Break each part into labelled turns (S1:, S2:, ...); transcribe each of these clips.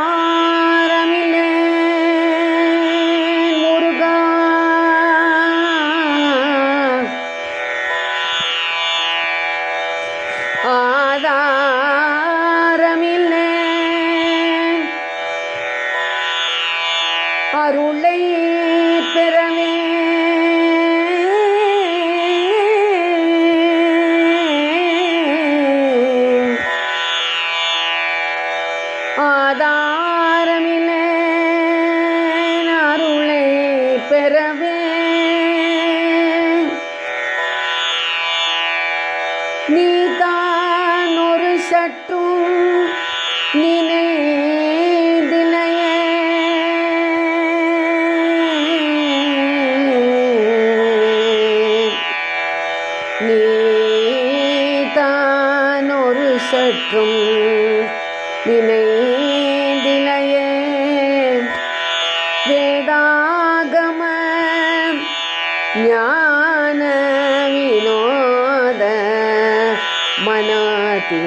S1: Bye. ജ്ഞാന വിനോദ മനാതീ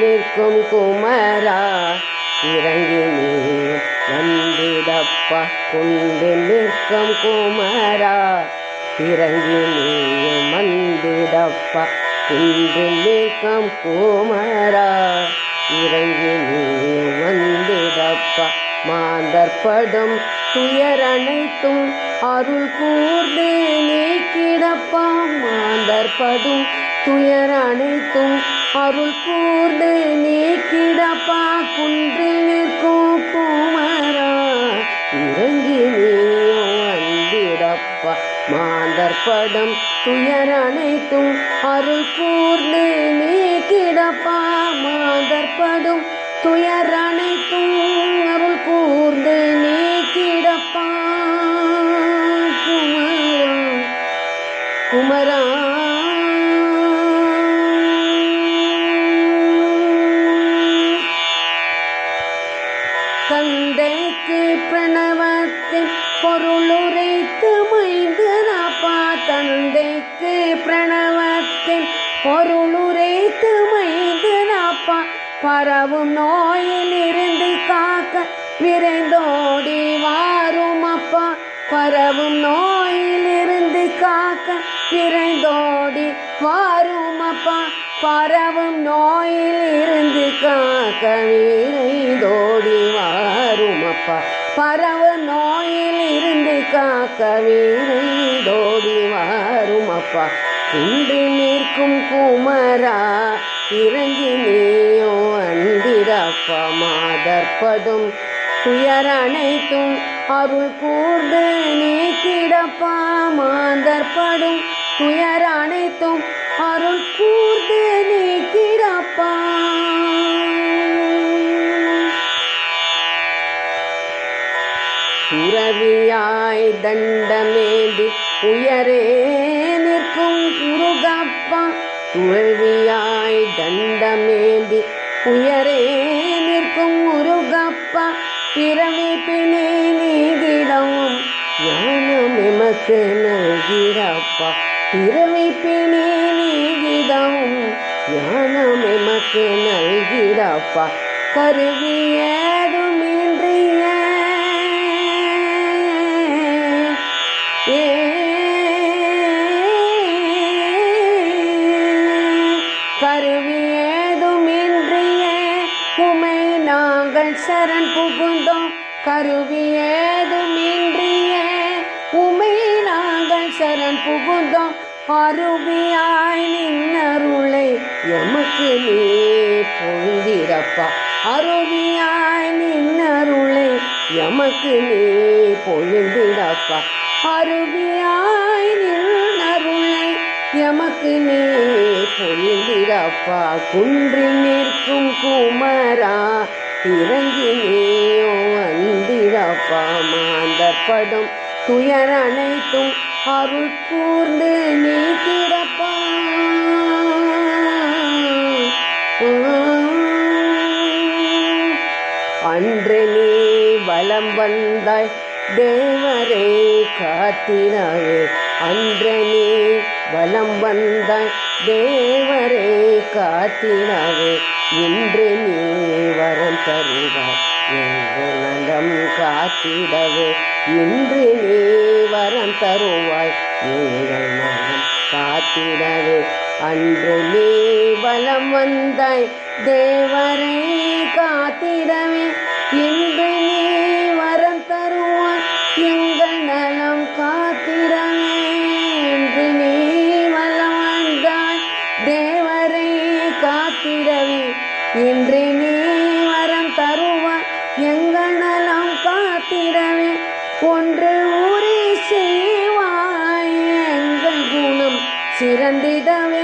S1: நிற்கும் குமரா. இறங்கி நீ வந்திடப்பா. கொண்டு நிற்கும் குமரா. இறங்கி நீ வந்திடப்பா. கொண்டு நிற்கும் குமரா. இறங்கி நீ வந்திடப்பா. மாந்தற்படும் துயர் அனைத்தும் அருள் கூர்ந்து நீக்கிடப்பா. மாந்தற்படும் துயர் அனைத்தும் அருள் கூர்ந்து நீ கிடப்பா குன்றில் நிற்கும் குமரா. இறங்கி நீயும் மாந்தர் படம் துயர் அனைத்தும் அருள் கூர்ந்து நீ கிடப்பா மாந்தர் படும் துயர் அனைத்தும் அருள் கூர்ந்து நீ கிடப்பா குமரா குமரா. தந்தைக்கு பிரணவத்தின் பொருளுரைத்து மைந்தனப்பா தந்தைக்கு பிரணவத்தின் பொருளுரைத்து மைந்தனப்பா பரவும் நோயிலிருந்து காக்க விரைந்தோடி வாரும் அப்பா பரவும் நோயிலிருந்து காக்க விரைந்தோடி வாரும் அப்பா பரவும் நோயில் இருந்து காக்கவிதோடி வாரும் அப்பா பரவும் நோயில் இருந்து காக்கவிதோடி வாரும் அப்பா குன்று நிற்கும் குமரா இறங்கி நீயோ அன்பிரப்பா மாதற்பதும் துயர் அனைத்தும் அருள் கூர்ந்து நீக்கிடப்பா. மாதற்படும் துயர் அனைத்தும் அருள் கூர்ந்து நீக்கிறப்பா துறவியாய் தண்டமேந்தி உயரே நிற்கும் குருகப்பா. துறவியாய் தண்டமேந்தி உயரே நிற்கும் முருகப்பா பிறவி பிணி நீதிடவும் ஞானம் எமக்கு நல்கிறப்பா பிறவி பிணி ஞானம் எமக்கு நல்கிறப்பா கருவி ஏதுமின்றிய ஏ. கருவி உமை நாங்கள் சரண் புகுந்தோம். கருவி ஏதுமின்றிய சரண் புகுந்தோம். அருவியாய் நின்னருளை எமக்கு நீ பொழுந்திரப்பா. அருவியாய் நின்னருளை எமக்கு நீ பொழுந்திடப்பா அருவியாய் நின்னருளை எமக்கு நீ பொழுந்திடப்பா குன்றில் நிற்கும் குமரா இறங்கி நீயோ வந்திரப்பா. மாந்தப்படும் துயர் அனைத்தும் அருள் கூர்ந்து நீ அன்று நீ வலம் வந்தாய் தேவரே காத்தினாவே அன்று நீ வலம் வந்தாய் தேவரே காத்தினாவே இன்று நீ வரம் தருவாய் என்று நலம் காத்திடவே. இன்று நீ தருவாய். நீங்கள் நலம் காத்திடவே. அன்று நீ வலம் வந்தாய். தேவரை காத்திடவே. இன்று நீ வரம் தருவாய். எங்கள் நலம் காத்திடவே. என்று நீ வலம் வந்தாய். தேவரை காத்திடவே. இன்று சிறந்திடவே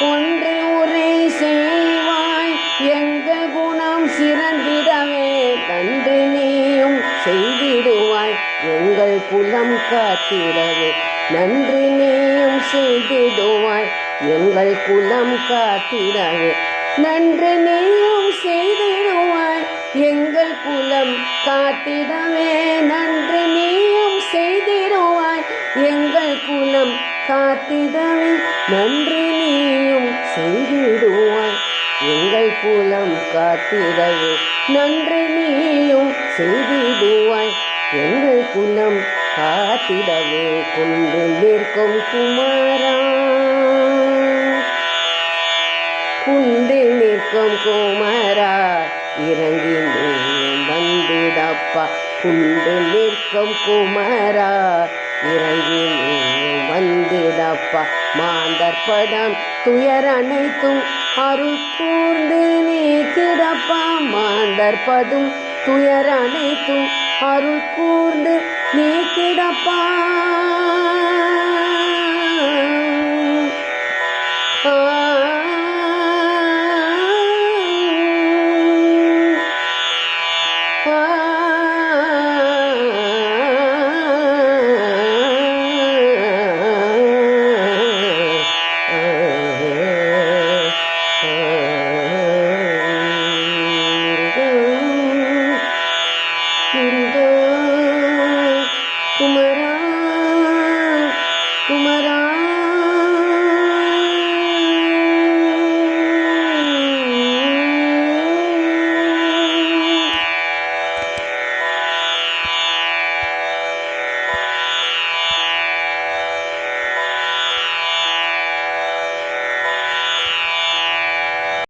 S1: ஒன்று உரை செய்வாய் எங்க குணம் சிறந்திடவே. நன்று நீயும் செய்திடுவாய் எங்கள் குலம் காத்திடவே. நன்று நீயும் செய்திடுவாய் எங்கள் குலம் காத்திடவே. நன்று நீயும் செய்திடுவாய். எங்கள் குலம் காத்திடவே நன்று நீயும் செய்திடுவாய். எங்கள் குலம் காத்திடவே நன்று நீயும் செய்திடுவாய். எங்கள் குலம் காத்திடவே நன்று நீயும் செய்திடுவாய். எங்கள் குலம் காத்திடவே கொண்டு நிற்கும் குமாரா. குந்தில் நிற்கும் குமரா. இறங்கி நீயும் வந்துடப்பா. குண்டு நிற்கும் குமரா. இறங்கி நீயும் வந்துடப்பா. மாந்தர் படம் துயர் அனைத்தும் அருள் கூர்ந்து கிடப்பா மாந்தர் படும் துயர் அனைத்தும் அருள் கூர்ந்து நீ கிடப்பா तुम्हारा